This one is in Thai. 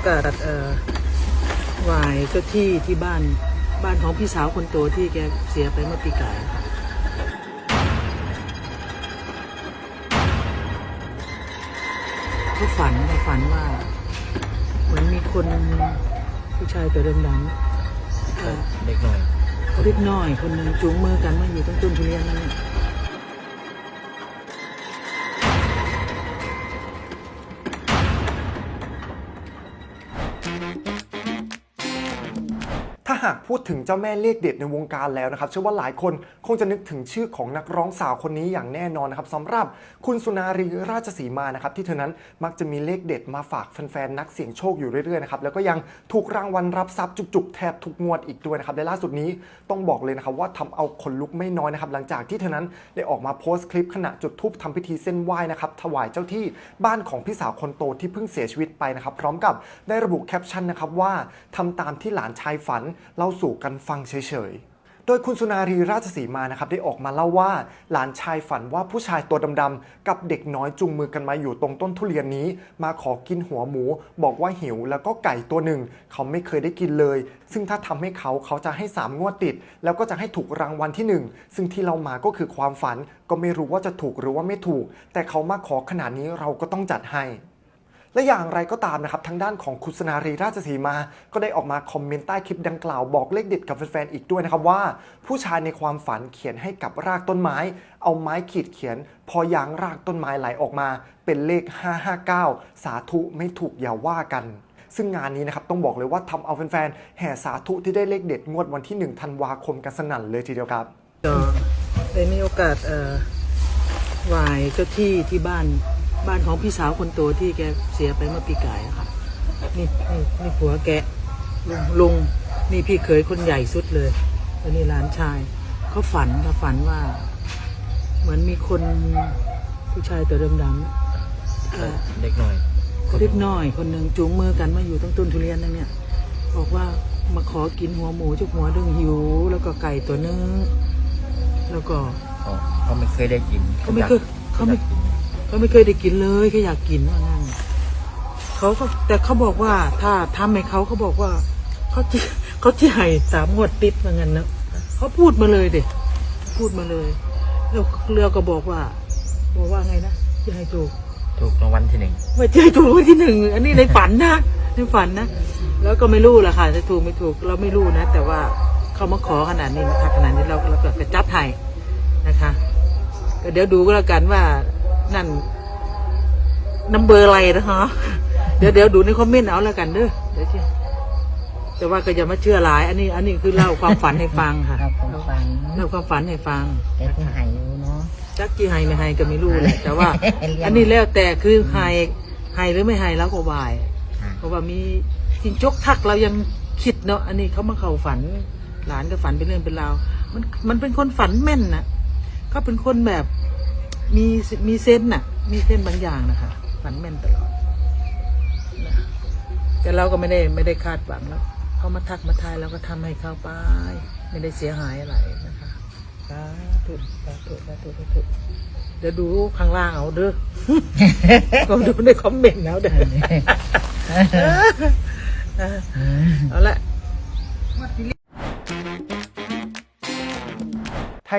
อกาสเอ่อไหวายเจ้าที่ที่บ้านบ้านของพี่สาวคนโตที่แกเสียไปเมื่อปีก่ายค่ะก็ฝันในฝันว่า เหมือนมีคนผู้ชายตัวดำๆเอ่อเด็กหน่อยเล็กน้อยคนหนึ่งจูงมือกันมาอยู่ตรงต้นทุเรียนนั่น หากพูดถึงเจ้าแม่เลขเด็ดในวงการแล้วนะครับเชื่อว่าหลายคนคงจะนึกถึงชื่อของนักร้องสาวคนนี้อย่างแน่นอนนะครับสำหรับคุณสุนารีราชสีมานะครับที่เธอนั้นมักจะมีเลขเด็ดมาฝากแฟนๆนักเสี่ยงโชคอยู่เรื่อยๆนะครับแล้วก็ยังถูกรางวัลรับทรัพย์จุกๆแทบทุกงวดอีกด้วยนะครับและล่าสุดนี้ต้องบอกเลยนะครับว่าทำเอาขนลุกไม่น้อยนะครับหลังจากที่เธอนั้นได้ออกมาโพสต์คลิปขณะจุดธูปทำพิธีเส้นไหว้นะครับถวายเจ้าที่บ้านของพี่สาวคนโตที่เพิ่งเสียชีวิตไปนะครับพร้อมกับได้ระบุแคปชั่นนะครับว่าทำตามที่หลานชายฝันเล่าสู่กันฟังเฉยๆ โดยคุณสุนารีราชสีมานะครับได้ออกมาเล่าว่าหลานชายฝันว่าผู้ชายตัวดำๆกับเด็กน้อยจูงมือกันมาอยู่ตรงต้นทุเรียนนี้ มาขอกินหัวหมู บอกว่าหิวแล้วก็ไก่ตัวหนึ่ง เขาไม่เคยได้กินเลย ซึ่งถ้าทำให้เขาเขาจะให้สามงวดติด แล้วก็จะให้ถูกรางวัลที่หนึ่งซึ่งที่เรามาก็คือความฝันก็ไม่รู้ว่าจะถูกหรือว่าไม่ถูก แต่เขามาขอขนาดนี้เราก็ต้องจัดให้ และอย่างไรก็ตามนะครับ ทางด้านของคุณสนารีราชสีมา ก็ได้ออกมาคอมเมนต์ใต้คลิปดังกล่าวบอกเลขเด็ดกับแฟนๆอีกด้วยนะครับว่า ผู้ชายในความฝันเขียนให้กับรากต้นไม้ เอาไม้ขีดเขียน พอยางรากต้นไม้ไหลออกมา เป็นเลข 559 สาธุไม่ถูกอย่าว่ากันซึ่งงานนี้นะครับต้องบอกเลยว่าทำเอาแฟนๆแห่สาธุที่ได้เลขเด็ดงวดวันที่ 1 ธันวาคมกันสนั่นเลยทีเดียวครับก็ได้มีโอกาสเอ่อไหวเจ้าที่ที่บ้าน บ้านของพี่สาวคนโตที่แกเสียไปเมื่อปีก่ายอะค่ะนี่นี่นี่ผัวแกลุงลุงนี่พี่เคยคนใหญ่สุดเลยแล้วนี่หลานชายเขาฝันเขาฝันว่า เหมือนมีคนผู้ชายตัวดำๆเอ่อเด็กหน่อยเล็กน้อยคนหนึ่งจูงมือกันมาอยู่ตรงต้นทุเรียนนั่นเนี่ย บอกว่ามาขอกินหัวหมูจุกหัวดึงหิว แล้วก็ไก่ตัวนึง แล้วก็เขาเขาไม่เคยได้กินเขาไม่เคยเขาไม่ ก็ไม่เคยได้กินเลยแค่อยากกินว่างั้นเขาก็แต่เขาบอกว่า ถ้าทำให้เขาเขาบอกว่าเขาจะเขาจะให้สามงวดติดว่างั้นนะเขาพูดมาเลยเด็พูดมาเลยแล้วเรือก็บอกว่า บอกว่าไงนะจะให้ถูกถูกรางวัลที่หนึ่งไม่ใช่ถูกรางวัลที่หนึ่งอันนี้ในฝันนะในฝันนะแล้วก็ไม่รู้แหละค่ะจะถูกไม่ถูกเราไม่รู้นะ แต่ว่าเขามาขอขนาดนี้นะคะขนาดนี้เราเราก็จับไทยนะคะก็เดี๋ยวดูก็แล้วกันว่า นั่นนัมเบอร์อะไรนะคะเดี๋ยวเดี๋ยวดูในคอมเมนต์เอาแล้วกันเด้อเดี๋ยวเชื่อแต่ว่าก็อย่ามาเชื่อหลาย อันนี้ อันนี้คือเล่าความฝันให้ฟังค่ะ ครับผมฝันเล่าความฝันให้ฟัง แต่ที่หายอยู่เนาะ จักกี่ไฮไม่ไฮก็ไม่รู้แหละแต่ว่าเรียนอันนี้แล้วแต่คือไฮไฮหรือไม่ไฮแล้วก็วาย ค่ะ เพราะว่ามีจิงจกทักเรายังคิดเนาะอันนี้เขามาเข้าฝัน หลานก็ฝันเป็นเรื่องเป็นราวมันมันเป็นคนฝันแม่นนะเขาเป็นคนแบบ มีมีเซนส์น่ะ มีเซนส์บางอย่างนะคะฝันแม่นตลอดนะแต่เราก็ไม่ได้ไม่ได้คาดหวังแล้วเขามาทักมาทายเราก็ทำให้เขาไป ไม่ได้เสียหายอะไรนะคะสาธุสาธุสาธุสาธุเดี๋ยวดูข้างล่างเอาเด้อก็ดูในคอมเมนต์เอาเด้อเอาละ